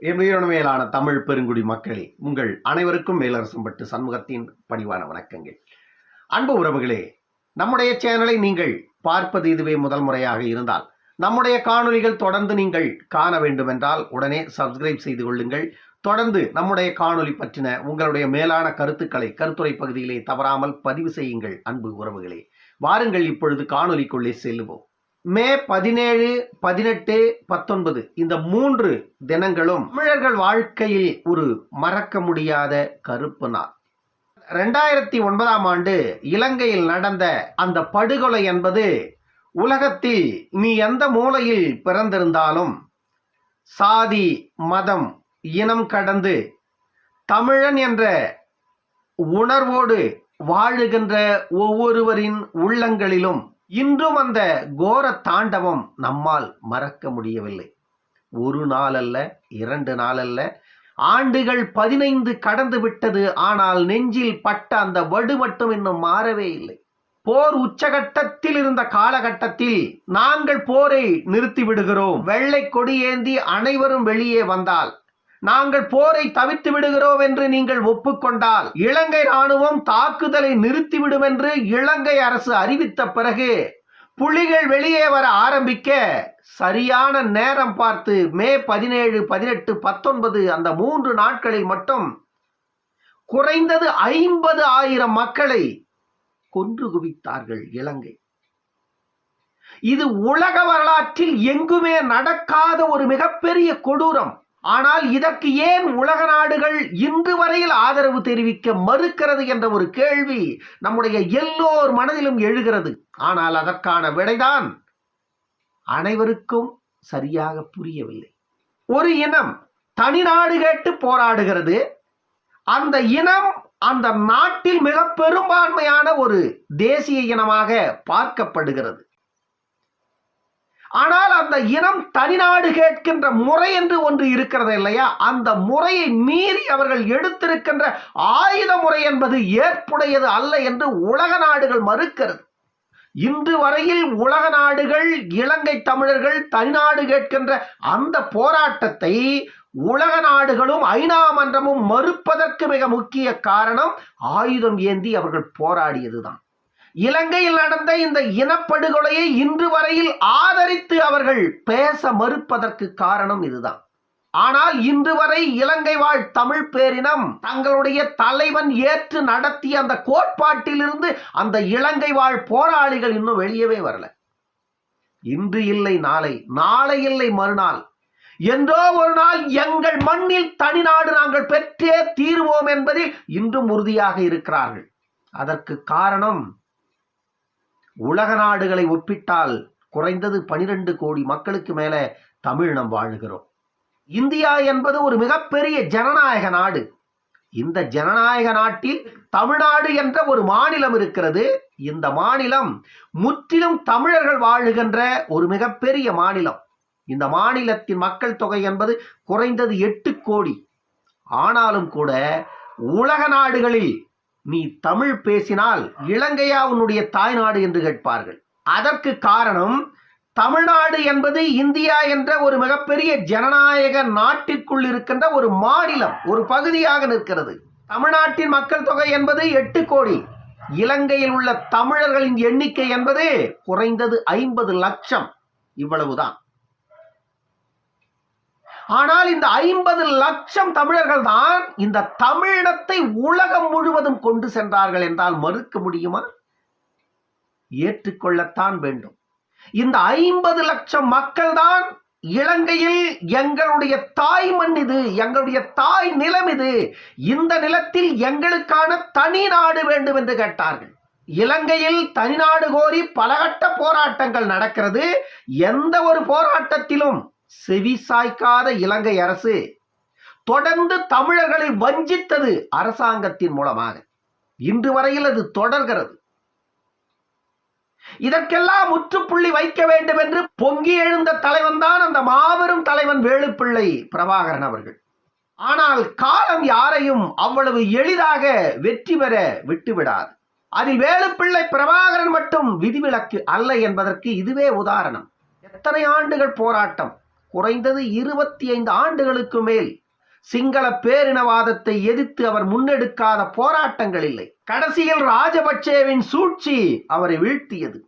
என் மேலான தமிழ் பெருங்குடி மக்களே உங்கள் அனைவருக்கும் மேலரசம்பட்டு சண்முகத்தின் பணிவான வணக்கங்கள். அன்பு உறவுகளே நம்முடைய சேனலை நீங்கள் பார்ப்பது இதுவே முதல் முறையாக இருந்தால் நம்முடைய காணொளிகள் தொடர்ந்து நீங்கள் காண வேண்டுமென்றால் உடனே சப்ஸ்கிரைப் செய்து கொள்ளுங்கள். தொடர்ந்து நம்முடைய காணொலி பற்றின உங்களுடைய மேலான கருத்துக்களை கருத்துரை பகுதியிலே தவறாமல் பதிவு செய்யுங்கள் அன்பு உறவுகளே. வாருங்கள் இப்பொழுது காணொளிக்குள்ளே செல்லுவோம். மே பதினேழு பதினெட்டு பத்தொன்பது. இந்த மூன்று தினங்களும் தமிழர்கள் வாழ்க்கையில் ஒரு மறக்க முடியாத கருப்பு நாள். ரெண்டாயிரத்தி ஒன்பதாம் ஆண்டு இலங்கையில் நடந்த அந்த படுகொலை என்பது உலகத்தில் நீ எந்த மூலையில் பிறந்திருந்தாலும் சாதி மதம் இனம் கடந்து தமிழன் என்ற உணர்வோடு வாழுகின்ற ஒவ்வொருவரின் உள்ளங்களிலும் இன்றும் அந்த கோர தாண்டவம் நம்மால் மறக்க முடியவில்லை. ஒரு நாள் அல்ல இரண்டு நாள் அல்ல ஆண்டுகள் பதினைந்து கடந்து விட்டது. ஆனால் நெஞ்சில் பட்ட அந்த வடு மட்டும் இன்னும் மாறவே இல்லை. போர் உச்சகட்டத்தில் இருந்த காலகட்டத்தில் நாங்கள் போரை நிறுத்தி விடுகிறோம். வெள்ளை ஏந்தி அனைவரும் வெளியே வந்தால் நாங்கள் போரை தவிர்த்து விடுகிறோம் என்று நீங்கள் ஒப்புக்கொண்டால் இலங்கை ராணுவம் தாக்குதலை நிறுத்திவிடும் என்று இலங்கை அரசு அறிவித்த பிறகு புலிகள் வெளியே வர ஆரம்பிக்க சரியான நேரம் பார்த்து மே பதினேழு பதினெட்டு பத்தொன்பது அந்த மூன்று நாட்களில் மட்டும் குறைந்தது ஐம்பது ஆயிரம் மக்களை கொன்று குவித்தார்கள் இலங்கை. இது உலக வரலாற்றில் எங்குமே நடக்காத ஒரு மிகப்பெரிய கொடூரம். ஆனால் இதற்கு ஏன் உலக நாடுகள் இன்று வரையில் ஆதரவு தெரிவிக்க மறுக்கிறது என்ற ஒரு கேள்வி நம்முடைய எல்லோர் மனதிலும் எழுகிறது. ஆனால் அதற்கான விடைதான் அனைவருக்கும் சரியாக புரியவில்லை. ஒரு இனம் தனி நாடு கேட்டு போராடுகிறது. அந்த இனம் அந்த நாட்டில் மிக பெரும்பான்மையான ஒரு தேசிய இனமாக பார்க்கப்படுகிறது. ஆனால் அந்த இனம் தனிநாடு கேட்கின்ற முறை என்று ஒன்று இருக்கிறது இல்லையா? அந்த முறையை மீறி அவர்கள் எடுத்திருக்கின்ற ஆயுத முறை என்பது ஏற்புடையது அல்ல என்று உலக நாடுகள் மறுக்கிறது. இன்று வரையில் உலக நாடுகள் இலங்கை தமிழர்கள் தனிநாடு கேட்கின்ற அந்த போராட்டத்தை உலக நாடுகளும் ஐநா மன்றமும் மறுப்பதற்கு மிக முக்கிய காரணம் ஆயுதம் ஏந்தி அவர்கள் போராடியதுதான். இலங்கையில் நடந்த இந்த இனப்படுகொலையை இன்று வரையில் ஆதரித்து அவர்கள் பேச மறுப்பதற்கு காரணம் இதுதான். ஆனால் இன்று வரை இலங்கை வாழ் தமிழ் பேரினம் தங்களுடைய தலைவன் ஏற்று நடத்திய அந்த கோட்பாட்டிலிருந்து அந்த இலங்கை வாழ் போராளிகள் இன்னும் வெளியவே வரல. இன்று இல்லை நாளை நாளை இல்லை மறுநாள். என்றோ ஒரு நாள் எங்கள் மண்ணில் தனிநாடு நாங்கள் பெற்றே தீருவோம் என்பதில் இன்றும் உறுதியாக இருக்கிறார்கள். அதற்கு காரணம் உலக நாடுகளை ஒப்பிட்டால் குறைந்தது பனிரெண்டு கோடி மக்களுக்கு மேலே தமிழ் நம் வாழுகிறோம். இந்தியா என்பது ஒரு மிகப்பெரிய ஜனநாயக நாடு. இந்த ஜனநாயக நாட்டில் தமிழ்நாடு என்ற ஒரு மாநிலம் இருக்கிறது. இந்த மாநிலம் முற்றிலும் தமிழர்கள் வாழுகின்ற ஒரு மிகப்பெரிய மாநிலம். இந்த மாநிலத்தின் மக்கள் தொகை என்பது குறைந்தது எட்டு கோடி. ஆனாலும் கூட உலக நாடுகளில் நீ தமிழ் பேசினால் இலங்கையா உன்னுடைய தாய்நாடு என்று கேட்பார்கள். அதற்கு காரணம் தமிழ்நாடு என்பது இந்தியா என்ற ஒரு மிகப்பெரிய ஜனநாயக நாட்டிற்குள் இருக்கின்ற ஒரு மாநிலம் ஒரு பகுதியாக நிற்கிறது. தமிழ்நாட்டின் மக்கள் தொகை என்பது எட்டு கோடி. இலங்கையில் உள்ள தமிழர்களின் எண்ணிக்கை என்பது குறைந்தது ஐம்பது லட்சம். இவ்வளவுதான். ஆனால் இந்த ஐம்பது லட்சம் தமிழர்கள் தான் இந்த தமிழினத்தை உலகம் முழுவதும் கொண்டு சென்றார்கள் என்றால் மறுக்க முடியுமா? ஏற்றுக்கொள்ளத்தான் வேண்டும். இந்த ஐம்பது லட்சம் மக்கள் தான் இலங்கையில் எங்களுடைய தாய் மண் இது எங்களுடைய தாய் நிலம் இது. இந்த நிலத்தில் எங்களுக்கான தனி நாடு வேண்டும் என்று கேட்டார்கள். இலங்கையில் தனிநாடு கோரி பலகட்ட போராட்டங்கள் நடக்கிறது. எந்த ஒரு போராட்டத்திலும் செவி சாய்க்காத இலங்கை அரசு தொடர்ந்து தமிழர்களை வஞ்சித்தது அரசாங்கத்தின் மூலமாக. இன்று வரையில் அது தொடர்கிறது. இதற்கெல்லாம் முற்றுப்புள்ளி வைக்க வேண்டும் என்று பொங்கி எழுந்த தலைவன் தான் அந்த மாபெரும் தலைவன் வேலுப்பிள்ளை பிரபாகரன் அவர்கள். ஆனால் காலம் யாரையும் அவ்வளவு எளிதாக வெற்றி பெற விட்டுவிடாது. அதில் வேலுப்பிள்ளை பிரபாகரன் மட்டும் விதிவிலக்கு அல்ல என்பதற்கு இதுவே உதாரணம். எத்தனை ஆண்டுகள் போராட்டம். குறைந்தது இருபத்தி ஐந்து ஆண்டுகளுக்கு மேல் சிங்கள பேரினவாதத்தை எதிர்த்து அவர் முன்னெடுக்காத போராட்டங்கள் இல்லை. கடைசியில் ராஜபக்சேவின் சூழ்ச்சி அவரை வீழ்த்தியது.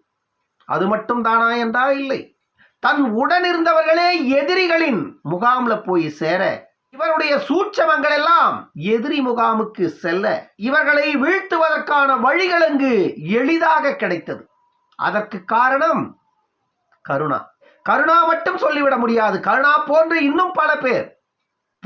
அது மட்டும் தானா என்றால் இல்லை. தன் உடனிருந்தவர்களே எதிரிகளின் முகாம்ல போய் சேர இவருடைய சூட்சமங்கள் எல்லாம் எதிரி முகாமுக்கு செல்ல இவர்களை வீழ்த்துவதற்கான வழிகள் அங்கு எளிதாக கிடைத்தது. அதற்கு காரணம் கருணா. கருணா மட்டும் சொல்லிவிட முடியாது. கருணா போன்று இன்னும் பல பேர்.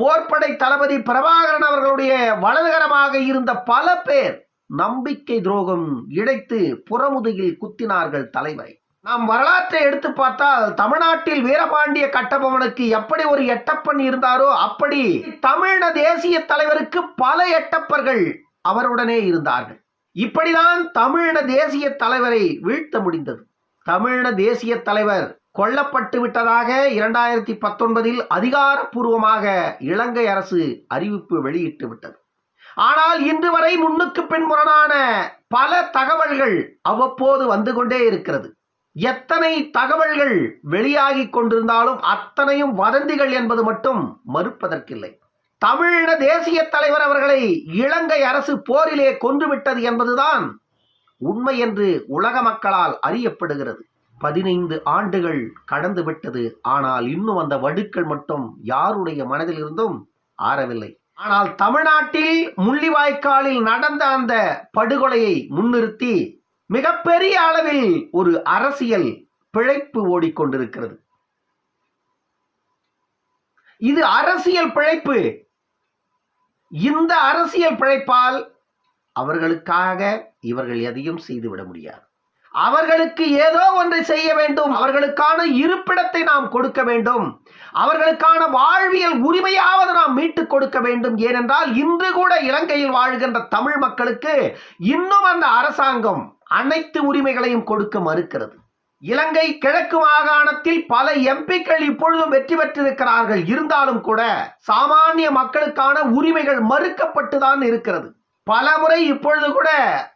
போர்ப்படை தளபதி பிரபாகரன் அவர்களுடைய வலதுகரமாக இருந்த பல பேர் நம்பிக்கை துரோகம் இழைத்து புறமுதுகில் குத்தினார்கள் தலைவரை. நாம் வரலாற்றை எடுத்து பார்த்தால் தமிழ்நாட்டில் வீரபாண்டிய கட்டபொம்மனுக்கு எப்படி ஒரு எட்டப்பன் இருந்தாரோ அப்படி தமிழ தேசிய தலைவருக்கு பல எட்டப்பர்கள் அவருடனே இருந்தார்கள். இப்படிதான் தமிழ தேசிய தலைவரை வீழ்த்த முடிந்தது. தமிழ தேசிய தலைவர் கொல்லப்பட்டு விட்டதாக இரண்டாயிரத்தி பத்தொன்பதில் அதிகாரப்பூர்வமாக இலங்கை அரசு அறிவிப்பு வெளியிட்டு விட்டது. ஆனால் இன்று வரை முன்னுக்கு பின் முரணான பல தகவல்கள் அவ்வப்போது வந்து கொண்டே இருக்கிறது. எத்தனை தகவல்கள் வெளியாகி கொண்டிருந்தாலும் அத்தனையும் வதந்திகள் என்பது மட்டும் மறுப்பதற்கில்லை. தமிழீழ தேசிய தலைவர் அவர்களை இலங்கை அரசு போரிலே கொன்றுவிட்டது என்பதுதான் உண்மை என்று உலக மக்களால் அறியப்படுகிறது. பதினைந்து ஆண்டுகள் கடந்து விட்டது. ஆனால் இன்னும் அந்த வடுக்கள் மட்டும் யாருடைய மனதில் இருந்தும் ஆறவில்லை. ஆனால் தமிழ்நாட்டில் முள்ளிவாய்க்காலில் நடந்த அந்த படுகொலையை முன்னிறுத்தி மிகப்பெரிய அளவில் ஒரு அரசியல் பிழைப்பு ஓடிக்கொண்டிருக்கிறது. இது அரசியல் பிழைப்பு. இந்த அரசியல் பிழைப்பால் அவர்களுக்காக இவர்கள் எதையும் செய்துவிட முடியாது. அவர்களுக்கு ஏதோ ஒன்றை செய்ய வேண்டும். அவர்களுக்கான இருப்பிடத்தை நாம் கொடுக்க வேண்டும். அவர்களுக்கான வாழ்வியல் உரிமையாவது நாம் மீட்டுக் கொடுக்க வேண்டும். ஏனென்றால் இன்று கூட இலங்கையில் வாழ்கின்ற தமிழ் மக்களுக்கு இன்னும் அந்த அரசாங்கம் அனைத்து உரிமைகளையும் கொடுக்க மறுக்கிறது. இலங்கை கிழக்கு மாகாணத்தில் பல எம்பிக்கள் இப்பொழுதும் வெற்றி பெற்றிருக்கிறார்கள். இருந்தாலும் கூட சாமானிய மக்களுக்கான உரிமைகள் மறுக்கப்பட்டுதான் இருக்கிறது. பல முறை இப்பொழுது கூட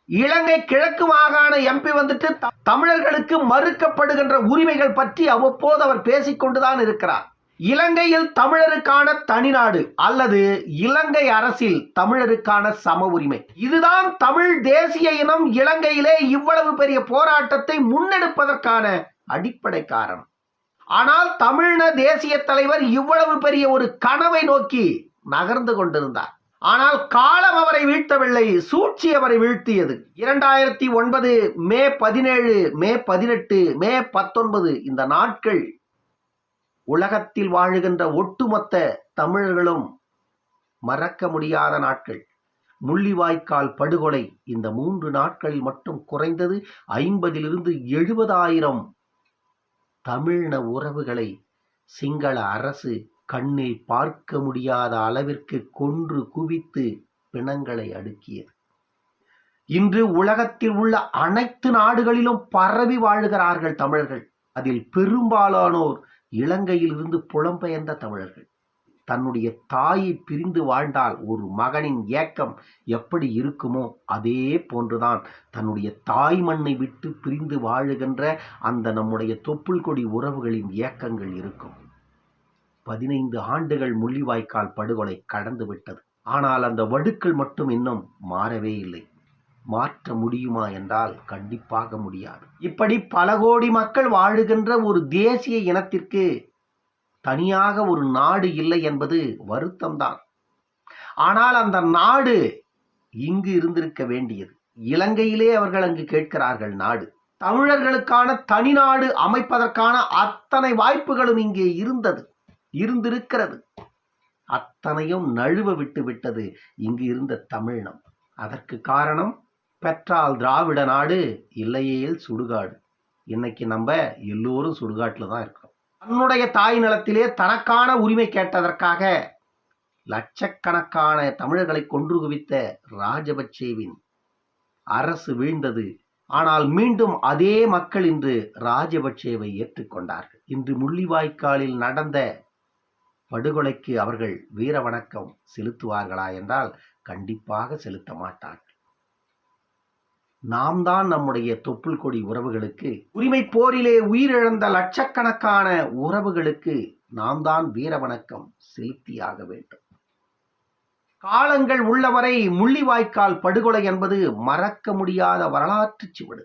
இலங்கை கிழக்கு மாகாண எம்பி வந்துட்டு த- தமிழர்களுக்கு மறுக்கப்படுகின்ற உரிமைகள் பற்றி அவ்வப்போது அவர் பேசிக்கொண்டுதான் இருக்கிறார். இலங்கையில் தமிழருக்கான தனிநாடு அல்லது இலங்கை அரசில் தமிழருக்கான சம உரிமை. இதுதான் தமிழ் தேசிய இனம் இலங்கையிலே இவ்வளவு பெரிய போராட்டத்தை முன்னெடுப்பதற்கான அடிப்படை காரணம். ஆனால் தமிழன தேசிய தலைவர் இவ்வளவு பெரிய ஒரு கனவை நோக்கி நகர்ந்து கொண்டிருந்தார். ஆனால் காலம் அவரை வீழ்த்தவில்லை சூழ்ச்சி அவரை வீழ்த்தியது. இரண்டாயிரத்தி ஒன்பது மே பதினேழு மே பதினெட்டு மே பத்தொன்பது இந்த நாட்கள் உலகத்தில் வாழுகின்ற ஒட்டுமொத்த தமிழர்களும் மறக்க முடியாத நாட்கள். முள்ளிவாய்க்கால் படுகொலை இந்த மூன்று நாட்களில் மட்டும் குறைந்தது ஐம்பதிலிருந்து எழுபதாயிரம் தமிழின உறவுகளை சிங்கள அரசு கண்ணில் பார்க்க முடியாத அளவிற்கு கொன்று குவித்து பிணங்களை அடுக்கியது. இன்று உலகத்தில் உள்ள அனைத்து நாடுகளிலும் பரவி வாழுகிறார்கள் தமிழர்கள். அதில் பெரும்பாலானோர் இலங்கையில் இருந்து புலம்பெயர்ந்த தமிழர்கள். தன்னுடைய தாயை பிரிந்து வாழ்ந்தால் ஒரு மகனின் ஏக்கம் எப்படி இருக்குமோ அதே போன்றுதான் தன்னுடைய தாய் மண்ணை விட்டு பிரிந்து வாழுகின்ற அந்த நம்முடைய தொப்புள் கொடி உறவுகளின் ஏக்கங்கள் இருக்கும். பதினைந்து ஆண்டுகள் முள்ளிவாய்க்கால் படுகொலை கடந்து விட்டது. ஆனால் அந்த வடுக்கள் மட்டும் இன்னும் மாறவே இல்லை. மாற்ற முடியுமா என்றால் கண்டிப்பாக முடியாது. இப்படி பல கோடி மக்கள் வாழுகின்ற ஒரு தேசிய இனத்திற்கு தனியாக ஒரு நாடு இல்லை என்பது வருத்தம்தான். ஆனால் அந்த நாடு இங்கு இருந்திருக்க வேண்டியது. இலங்கையிலே அவர்கள் அங்கு கேட்கிறார்கள் நாடு. தமிழர்களுக்கான தனி நாடு அமைப்பதற்கான அத்தனை வாய்ப்புகளும் இங்கே இருந்தது. இருந்திருக்கிறது. அத்தனையும் நழுவ விட்டு விட்டது இங்கு இருந்த தமிழினம். அதற்கு காரணம் பெற்றால் திராவிட நாடு இல்லையேல் சுடுகாடு. இன்னைக்கு நம்ம எல்லோரும் சுடுகாட்டில் தான் இருக்கிறோம். தன்னுடைய தாய் நிலத்திலே தனக்கான உரிமை கேட்டதற்காக லட்சக்கணக்கான தமிழர்களை கொன்று குவித்த ராஜபக்சேவின் அரசு வீழ்ந்தது. ஆனால் மீண்டும் அதே மக்கள் இன்று ராஜபக்சேவை ஏற்றுக்கொண்டார்கள். இன்று முள்ளிவாய்க்காலில் நடந்த படுகொலைக்கு அவர்கள் வீர வணக்கம் செலுத்துவார்களா என்றால் கண்டிப்பாக செலுத்த மாட்டார்கள். நாம் தான் நம்முடைய தொப்புள் கொடி உறவுகளுக்கு உரிமை போரிலே உயிரிழந்த லட்சக்கணக்கான உறவுகளுக்கு நாம் தான் வீர வணக்கம் செலுத்தியாக வேண்டும். காலங்கள் உள்ளவரை முள்ளிவாய்க்கால் படுகொலை என்பது மறக்க முடியாத வரலாற்று சுவடு.